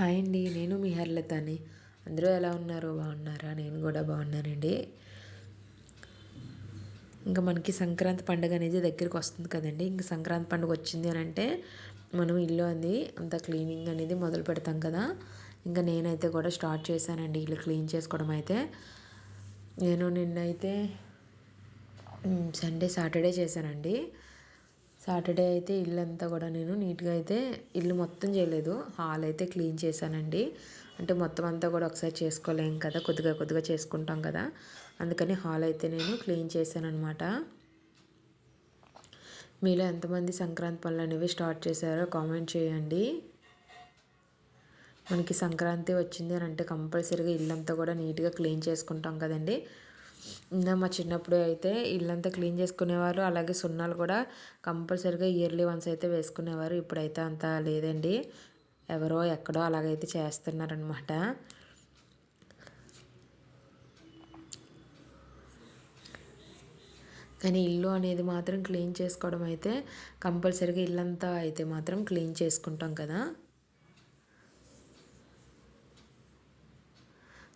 Hi అండి నేను మీ హర్లతని. అందరూ ఎలా ఉన్నారు? బాగున్నారా? నేను కూడా బాగున్నానండి. ఇంకా మనకి సంక్రాంతి పండుగ అనేది దగ్గరికి వస్తుంది కదండి. ఇంకా సంక్రాంతి పండుగ వచ్చింది అని అంటే మనం ఇల్లు అంది అంత క్లీనింగ్ అనేది మొదలు పెడతాం కదా. ఇంకా నేనైతే కూడా స్టార్ట్ చేశానండి ఇల్లు క్లీన్ చేసుకోవడం అయితే. నేను నిన్నైతే సండే సాటర్డే చేశానండి. సాటర్డే అయితే ఇల్లు అంతా కూడా నేను నీట్గా అయితే ఇల్లు మొత్తం చేయలేదు. హాల్ అయితే క్లీన్ చేశానండి. అంటే మొత్తం అంతా కూడా ఒకసారి చేసుకోలేం కదా కొద్దిగా కొద్దిగా చేసుకుంటాం కదా. అందుకని హాల్ అయితే నేను క్లీన్ చేశాను అనమాట మీలో ఎంతమంది సంక్రాంతి పనులు అనేవి స్టార్ట్ చేశారో కామెంట్ చేయండి. మనకి సంక్రాంతి వచ్చింది అని అంటే కంపల్సరీగా ఇల్లంతా కూడా నీట్గా క్లీన్ చేసుకుంటాం కదండి. ఇంకా మా చిన్నప్పుడు అయితే ఇల్లంతా క్లీన్ చేసుకునేవారు. అలాగే సున్నాలు కూడా కంపల్సరీగా ఇయర్లీ వన్స్ అయితే వేసుకునేవారు. ఇప్పుడైతే అంత లేదండి. ఎవరో ఎక్కడో అలాగైతే చేస్తున్నారనమాట కానీ ఇల్లు అనేది మాత్రం క్లీన్ చేసుకోవడం అయితే కంపల్సరీగా ఇల్లంతా అయితే మాత్రం క్లీన్ చేసుకుంటాం కదా.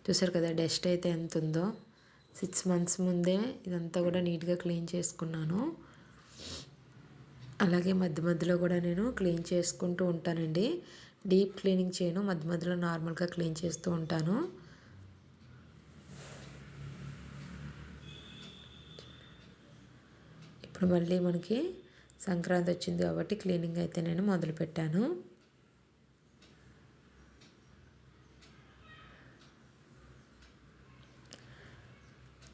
చూసారు కదా డస్ట్ అయితే ఎంత ఉందో సిక్స్ మంత్స్ ముందే ఇదంతా కూడా నీట్గా క్లీన్ చేసుకున్నాను. అలాగే మధ్య మధ్యలో కూడా నేను క్లీన్ చేసుకుంటూ ఉంటానండి. డీప్ క్లీనింగ్ చేయను మధ్య మధ్యలో నార్మల్గా క్లీన్ చేస్తూ ఉంటాను. ఇప్పుడు మళ్ళీ మనకి సంక్రాంతి వచ్చింది కాబట్టి క్లీనింగ్ అయితే నేను మొదలుపెట్టాను.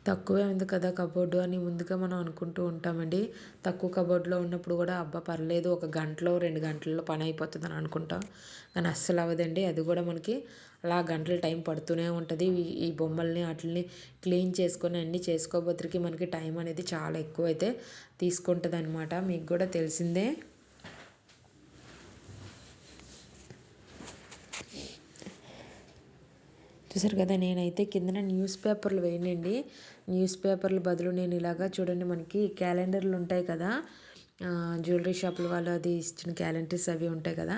తక్కువే ఉంది కదా కబోర్డు అని ముందుగా మనం అనుకుంటూ ఉంటామండి. తక్కువ కబోర్డ్లో ఉన్నప్పుడు కూడా అబ్బా పర్లేదు ఒక గంటలో రెండు గంటల్లో పని అయిపోతుంది అని అనుకుంటాం. కానీ అస్సలు అవ్వదండి. అది కూడా మనకి అలా గంటల టైం పడుతూనే ఉంటుంది. ఈ బొమ్మల్ని వాటిని క్లీన్ చేసుకొని అన్నీ చేసుకోబోతురికి మనకి టైం అనేది చాలా ఎక్కువ అయితే తీసుకుంటుంది అనమాట మీకు కూడా తెలిసిందే. చూసారు కదా నేనైతే కిందన న్యూస్ పేపర్లు వేయనండి న్యూస్ పేపర్లు బదులు నేను ఇలాగా చూడండి మనకి క్యాలెండర్లు ఉంటాయి కదా. జ్యువెలరీ షాపుల వాళ్ళు అది ఇచ్చిన క్యాలెండర్స్ అవి ఉంటాయి కదా.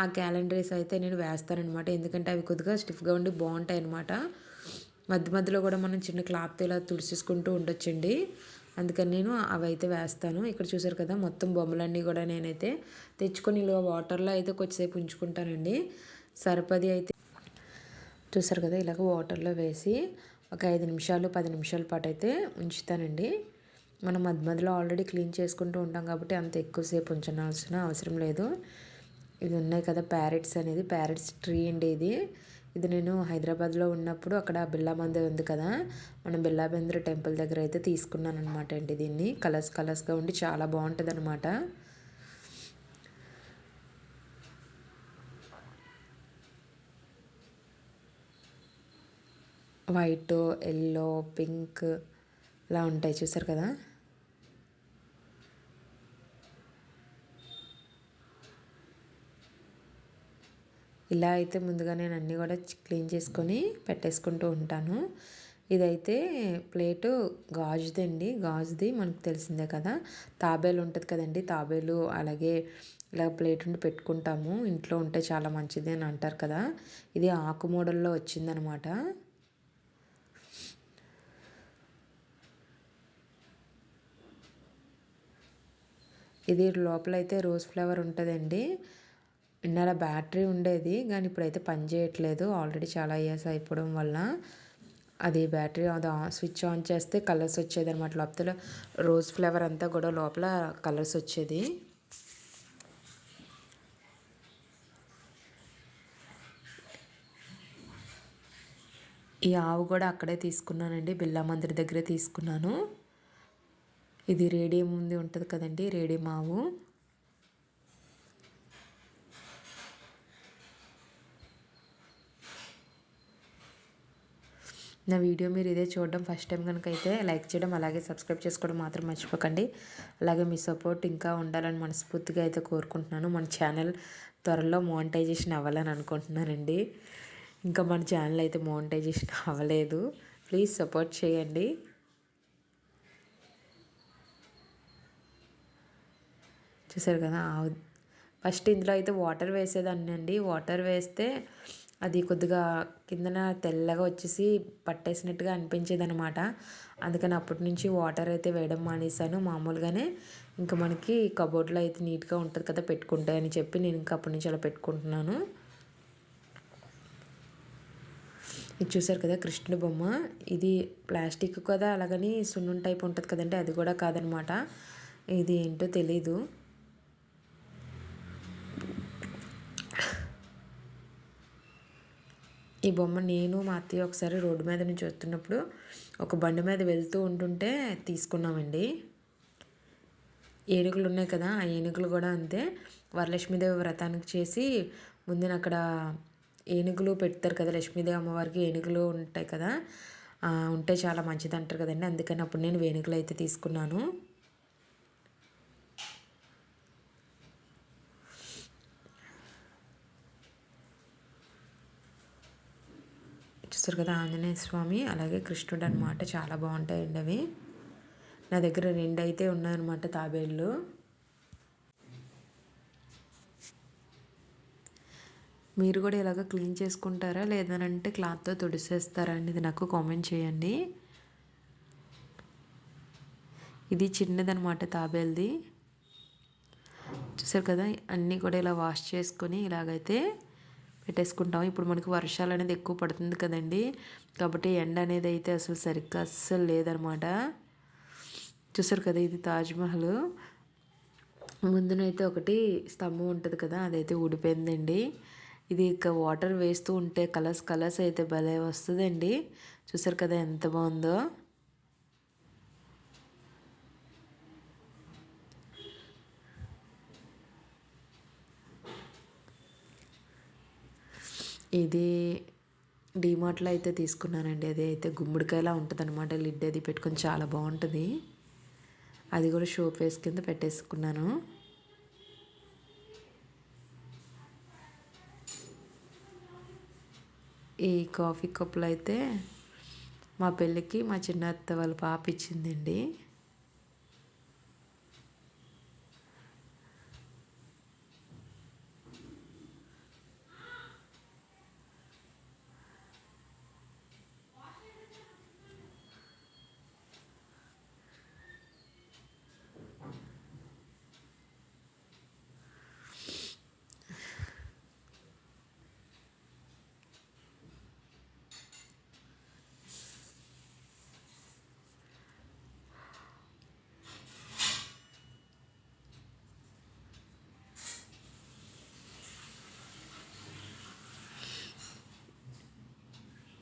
ఆ క్యాలెండర్స్ అయితే నేను వేస్తానమాట ఎందుకంటే అవి కొద్దిగా స్టిఫ్గా ఉండి బాగుంటాయి అనమాట మధ్య మధ్యలో కూడా మనం చిన్న క్లాత్ ఇలా తుడిచేసుకుంటూ ఉండొచ్చండి. అందుకని నేను అవి అయితే వేస్తాను. ఇక్కడ చూసారు కదా మొత్తం బొమ్మలన్నీ కూడా నేనైతే తెచ్చుకొని ఇలా వాటర్లో అయితే కొద్దిసేపు ఉంచుకుంటానండి. సరిపది అయితే చూసారు కదా ఇలాగ వాటర్లో వేసి ఒక ఐదు నిమిషాలు పది నిమిషాల పాటు అయితే ఉంచుతానండి. మనం మధ్య మధ్యలో ఆల్రెడీ క్లీన్ చేసుకుంటూ ఉంటాం కాబట్టి అంత ఎక్కువసేపు ఉంచాల్సిన అవసరం లేదు. ఇది ఉన్నాయి కదా ప్యారెట్స్ అనేది ప్యారెట్స్ ట్రీ అండి ఇది. ఇది నేను హైదరాబాద్లో ఉన్నప్పుడు అక్కడ బిల్లామందిర్ ఉంది కదా మనం బిల్లాబందిర టెంపుల్ దగ్గర అయితే తీసుకున్నాను అనమాట అండి దీన్ని. కలర్స్ కలర్స్గా ఉండి చాలా బాగుంటుంది అనమాట వైట్ ఎల్లో పింక్ ఇలా ఉంటాయి. చూసారు కదా? ఇలా అయితే ముందుగా నేను అన్నీ కూడా క్లీన్ చేసుకొని పెట్టేసుకుంటూ ఉంటాను. ఇదైతే ప్లేటు గాజుదండి గాజుది మనకు తెలిసిందే కదా. తాబేలు ఉంటుంది కదండి. తాబేలు అలాగే ఇలా ప్లేట్ ఉండి పెట్టుకుంటాము. ఇంట్లో ఉంటే చాలా మంచిది అని అంటారు కదా. ఇది ఆకు మోడల్లో వచ్చిందనమాట. ఇది లోపల అయితే రోజ్ ఫ్లవర్ ఉంటుందండి. ఇన్నాళ్ళ బ్యాటరీ ఉండేది కానీ ఇప్పుడైతే పని చేయట్లేదు. ఆల్రెడీ చాలా ఇయర్స్ అయిపోవడం వల్ల అది బ్యాటరీ అది స్విచ్ ఆన్ చేస్తే కలర్స్ వచ్చేది అనమాట లోపల రోజ్ ఫ్లేవర్ అంతా కూడా లోపల కలర్స్ వచ్చేది. ఈ ఆవు కూడా అక్కడే తీసుకున్నానండి. బిర్లా మందిర్ దగ్గరే తీసుకున్నాను. ఇది రేడియం ఉంది ఉంటుంది కదండి రేడియం ఆవు. నా వీడియో మీరు ఇదే చూడడం ఫస్ట్ టైం కనుక అయితే లైక్ చేయడం అలాగే సబ్స్క్రైబ్ చేసుకోవడం మాత్రం మర్చిపోకండి. అలాగే మీ సపోర్ట్ ఇంకా ఉండాలని మనస్ఫూర్తిగా అయితే కోరుకుంటున్నాను. మన ఛానల్ త్వరలో మోనిటైజేషన్ అవ్వాలని అనుకుంటున్నానండి. ఇంకా మన ఛానల్ అయితే మోనిటైజేషన్ అవ్వలేదు. ప్లీజ్ సపోర్ట్ చేయండి. చూసారు కదా ఫస్ట్ ఇందులో అయితే వాటర్ వేసేదాన్ని అండి వాటర్ వేస్తే అది కొద్దిగా కిందన తెల్లగా వచ్చేసి పట్టేసినట్టుగా అనిపించేది అనమాట అందుకని అప్పటి నుంచి వాటర్ అయితే వేయడం మానేశాను. మామూలుగానే ఇంకా మనకి కబోర్డ్లో అయితే నీట్గా ఉంటుంది కదా పెట్టుకుంటే అని చెప్పి నేను ఇంకా అప్పటి నుంచి అలా పెట్టుకుంటున్నాను. ఇది చూసారు కదా కృష్ణుడు బొమ్మ. ఇది ప్లాస్టిక్ కదా అలాగని సున్నం టైప్ ఉంటుంది కదండి అది కూడా కాదనమాట ఇది ఏంటో తెలీదు. ఈ బొమ్మ నేను మా అత్తయ్య ఒకసారి రోడ్డు మీద నుంచి వస్తున్నప్పుడు ఒక బండి మీద వెళ్తూ ఉంటుంటే తీసుకున్నామండి. ఏనుగులు ఉన్నాయి కదా ఆ ఏనుగులు కూడా అంతే. వరలక్ష్మీదేవి వ్రతానికి చేసి ముందున అక్కడ ఏనుగులు పెడతారు కదా లక్ష్మీదేవి అమ్మవారికి ఏనుగులు ఉంటాయి కదా ఉంటే చాలా మంచిది అంటారు కదండి. అందుకని అప్పుడు నేను వేణుగులు అయితే తీసుకున్నాను. చూస్తారు కదా ఆంజనేయ స్వామి అలాగే కృష్ణుడు అనమాట చాలా బాగుంటాయండి అవి. నా దగ్గర రెండు అయితే ఉన్నాయన్నమాట తాబేళ్ళు మీరు కూడా ఇలాగ క్లీన్ చేసుకుంటారా? లేదనంటే క్లాత్తో తుడిసేస్తారా అనేది నాకు కామెంట్ చేయండి. ఇది చిన్నదనమాట తాబేల్ది చూసారు కదా అన్నీ కూడా ఇలా వాష్ చేసుకొని ఇలాగైతే పెట్టేసుకుంటాం. ఇప్పుడు మనకి వర్షాలు అనేది ఎక్కువ పడుతుంది కదండి. కాబట్టి ఎండ అనేది అయితే అసలు సరిగ్గా అస్సలు లేదనమాట. చూసారు కదా ఇది తాజ్మహల్ ముందునైతే ఒకటి స్తంభం ఉంటుంది కదా అదైతే ఊడిపోయిందండి. ఇది ఇక వాటర్ వేస్తూ ఉంటే కలర్స్ కలర్స్ అయితే భలే వస్తుందండి. చూసారు కదా ఎంత బాగుందో. ఇది డీమార్ట్లో అయితే తీసుకున్నానండి. అది అయితే గుమ్మడికాయలా ఉంటుంది అనమాట లిడ్ అది పెట్టుకొని చాలా బాగుంటుంది. అది కూడా షో ఫేస్ కింద పెట్టేసుకున్నాను. ఈ కాఫీ కప్పులు అయితే మా పెళ్ళికి మా చిన్న అత్త వాళ్ళ పాప ఇచ్చిందండి.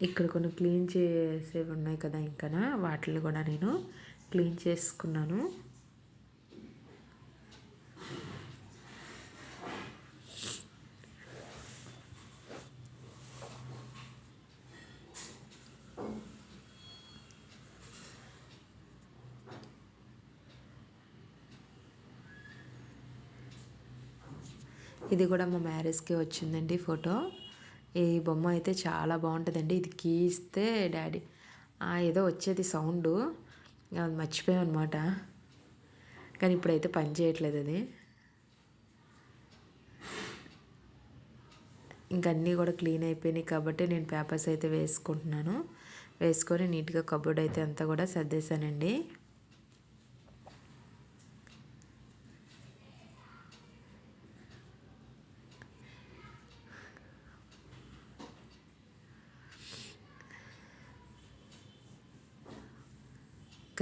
ఇక్కడ కొన్ని క్లీన్ చేసేవి ఉన్నాయి కదా ఇంకా వాటిని కూడా నేను క్లీన్ చేసుకున్నాను. ఇది కూడా మా మ్యారేజ్కి వచ్చిందండి ఫోటో. ఈ బొమ్మ అయితే చాలా బాగుంటుందండి. ఇది గీస్తే డాడీ. ఏదో వచ్చేది సౌండ్. అది మర్చిపోయామన్నమాట కానీ ఇప్పుడైతే పని చేయట్లేదు అది. ఇంక అన్నీ కూడా క్లీన్ అయిపోయినాయి కాబట్టి నేను పేపర్స్ అయితే వేసుకుంటున్నాను. వేసుకొని నీట్గా కబోర్డ్ అయితే అంతా కూడా సర్దేశానండి.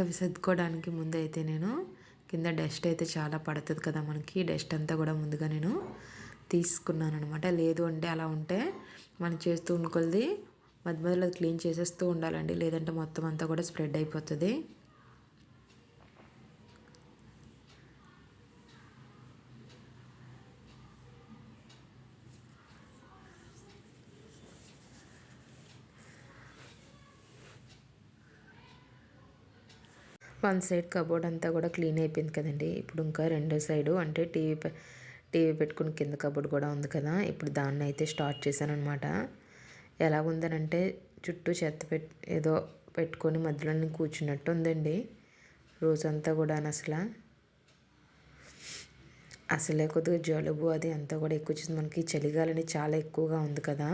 అవి సర్దుకోవడానికి ముందు అయితే నేను కింద డస్ట్ అయితే చాలా పడుతుంది కదా మనకి. డస్ట్ అంతా కూడా ముందుగా నేను తీసుకున్నాను అనమాట లేదు అంటే అలా ఉంటే మనం చేస్తూ ఉండుకొలది మధ్య మధ్యలో క్లీన్ చేసేస్తూ ఉండాలండి. లేదంటే మొత్తం అంతా కూడా స్ప్రెడ్ అయిపోతుంది. వన్ సైడ్ కబోర్డ్ అంతా కూడా క్లీన్ అయిపోయింది కదండి. ఇప్పుడు ఇంకా రెండో సైడు అంటే టీవీ టీవీ పెట్టుకుని కింద కబోర్డ్ కూడా ఉంది కదా. ఇప్పుడు దాన్ని అయితే స్టార్ట్ చేశాను అనమాట ఎలా ఉందనంటే చుట్టూ చెత్త పెట్ ఏదో పెట్టుకొని మధ్యలో కూర్చున్నట్టు ఉందండి. రోజంతా కూడా అసలు. అసలే కొద్దిగా జలుబు అది అంతా కూడా ఎక్కువ వచ్చింది మనకి చలిగాలి అనేది చాలా ఎక్కువగా ఉంది కదా.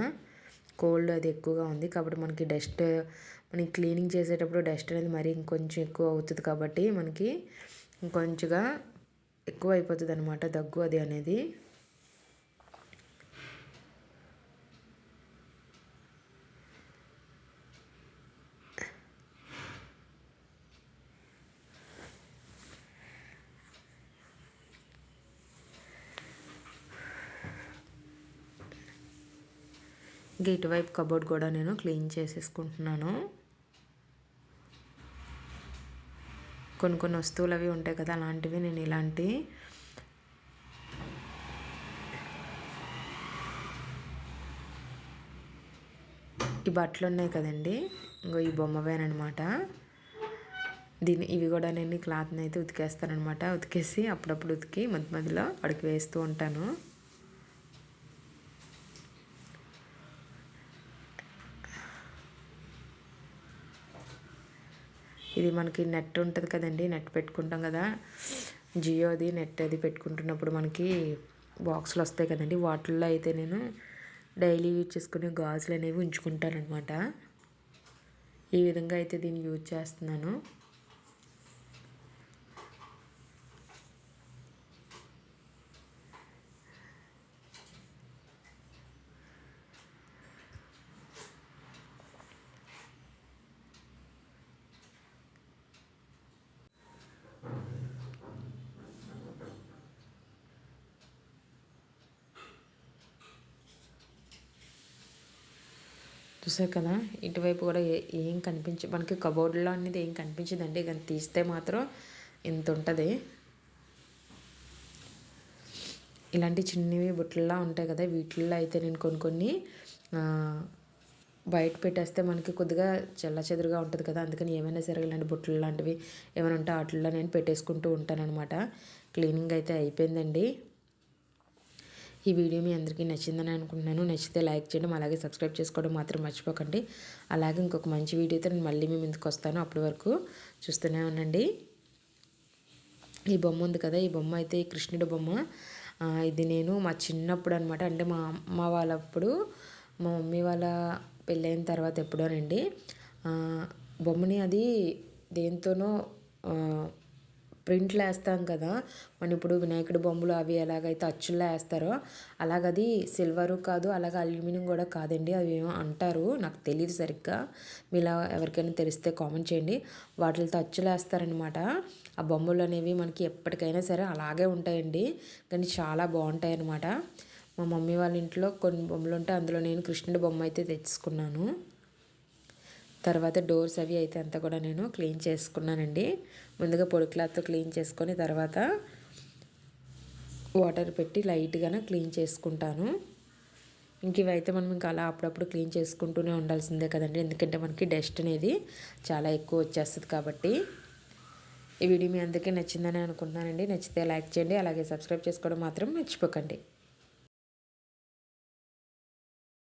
కోల్డ్ అది ఎక్కువగా ఉంది కాబట్టి మనకి డస్ట్ మనకి క్లీనింగ్ చేసేటప్పుడు డస్ట్ అనేది మరీ ఇంకొంచెం ఎక్కువ అవుతుంది కాబట్టి మనకి ఇంకొంచెంగా ఎక్కువ అయిపోతుంది అనమాట దగ్గు అది అనేది. ఇంకా ఇటువైపు కబోర్డ్ కూడా నేను క్లీన్ చేసేసుకుంటున్నాను. కొన్ని కొన్ని వస్తువులు అవి ఉంటాయి కదా అలాంటివి నేను ఇలాంటి ఈ బట్టలు ఉన్నాయి కదండి. ఇంకో ఈ బొమ్మవేనమాట దీన్ని ఇవి కూడా నేను క్లాత్ని అయితే ఉతికేస్తానమాట ఉతికేసి అప్పుడప్పుడు ఉతికి మధ్య మధ్యలో అడికి వేస్తూ ఉంటాను. ఇది మనకి నెట్ ఉంటుంది కదండి నెట్ పెట్టుకుంటాం కదా. జియోది నెట్ అది పెట్టుకుంటున్నప్పుడు మనకి బాక్సులు వస్తాయి కదండి. వాటిల్లో అయితే నేను డైలీ యూజ్ చేసుకునే గాజులు అనేవి ఉంచుకుంటాను అనమాట ఈ విధంగా అయితే దీన్ని యూజ్ చేస్తున్నాను. చూసారు కదా? ఇటువైపు కూడా ఏం కనిపించ మనకి కబోర్డ్లో అనేది ఏం కనిపించదండి. కానీ తీస్తే మాత్రం ఇంత ఉంటుంది? ఇలాంటి చిన్నవి బుట్టల్లా ఉంటాయి కదా? వీటిల్లో అయితే నేను కొన్ని కొన్ని బయట పెట్టేస్తే మనకి కొద్దిగా చెల్ల చెదురుగా ఉంటుంది కదా? అందుకని ఏమైనా సరే ఇలాంటి బుట్టలు లాంటివి ఏమైనా ఉంటే వాటిల్లో నేను పెట్టేసుకుంటూ ఉంటానన్నమాట. క్లీనింగ్ అయితే అయిపోయిందండి. ఈ వీడియో మీ అందరికీ నచ్చిందని అనుకుంటున్నాను. నచ్చితే లైక్ చేయడం అలాగే సబ్స్క్రైబ్ చేసుకోవడం మాత్రం మర్చిపోకండి. అలాగే ఇంకొక మంచి వీడియోతో నేను మళ్ళీ మీ ముందుకు వస్తాను. అప్పటి వరకు చూస్తూనే ఉండండి. ఈ బొమ్మ ఉంది కదా ఈ బొమ్మ అయితే ఈ కృష్ణుడి బొమ్మ. ఇది నేను మా చిన్నప్పుడు అనమాట అంటే మా అమ్మ వాళ్ళప్పుడు మా మమ్మీ వాళ్ళ పెళ్ళైన తర్వాత ఎప్పుడోనండి బొమ్మని అది దేంతోనో ప్రింట్లు వేస్తాం కదా. మనం ఇప్పుడు వినాయకుడి బొమ్మలు అవి ఎలాగైతే అచ్చుల్లో వేస్తారో అలాగది సిల్వరు కాదు అలాగే అల్యూమినియం కూడా కాదండి. అవి ఏమో అంటారు. నాకు తెలియదు సరిగ్గా. మీలా ఎవరికైనా తెలిస్తే కామెంట్ చేయండి. వాటితో అచ్చులు వేస్తారనమాట. ఆ బొమ్మలు అనేవి మనకి ఎప్పటికైనా సరే అలాగే ఉంటాయండి. కానీ చాలా బాగుంటాయి అనమాట మా మమ్మీ వాళ్ళ ఇంట్లో కొన్ని బొమ్మలు ఉంటే అందులో నేను కృష్ణుడి బొమ్మ అయితే తెచ్చుకున్నాను. తర్వాత డోర్స్ అవి అయితే అంతా కూడా నేను క్లీన్ చేసుకున్నానండి. ముందుగా పొడి క్లాత్తో క్లీన్ చేసుకొని తర్వాత వాటర్ పెట్టి లైట్గానే క్లీన్ చేసుకుంటాను. ఇంక ఇవైతే మనం ఇంకా అలా అప్పుడప్పుడు క్లీన్ చేసుకుంటూనే ఉండాల్సిందే కదండి. ఎందుకంటే మనకి డస్ట్ అనేది చాలా ఎక్కువ వచ్చేస్తుంది కాబట్టి. ఈ వీడియో మీ అందరికీ నచ్చిందని అనుకుంటున్నానండి. నచ్చితే లైక్ చేయండి. అలాగే సబ్స్క్రైబ్ చేసుకోవడం మాత్రం మర్చిపోకండి.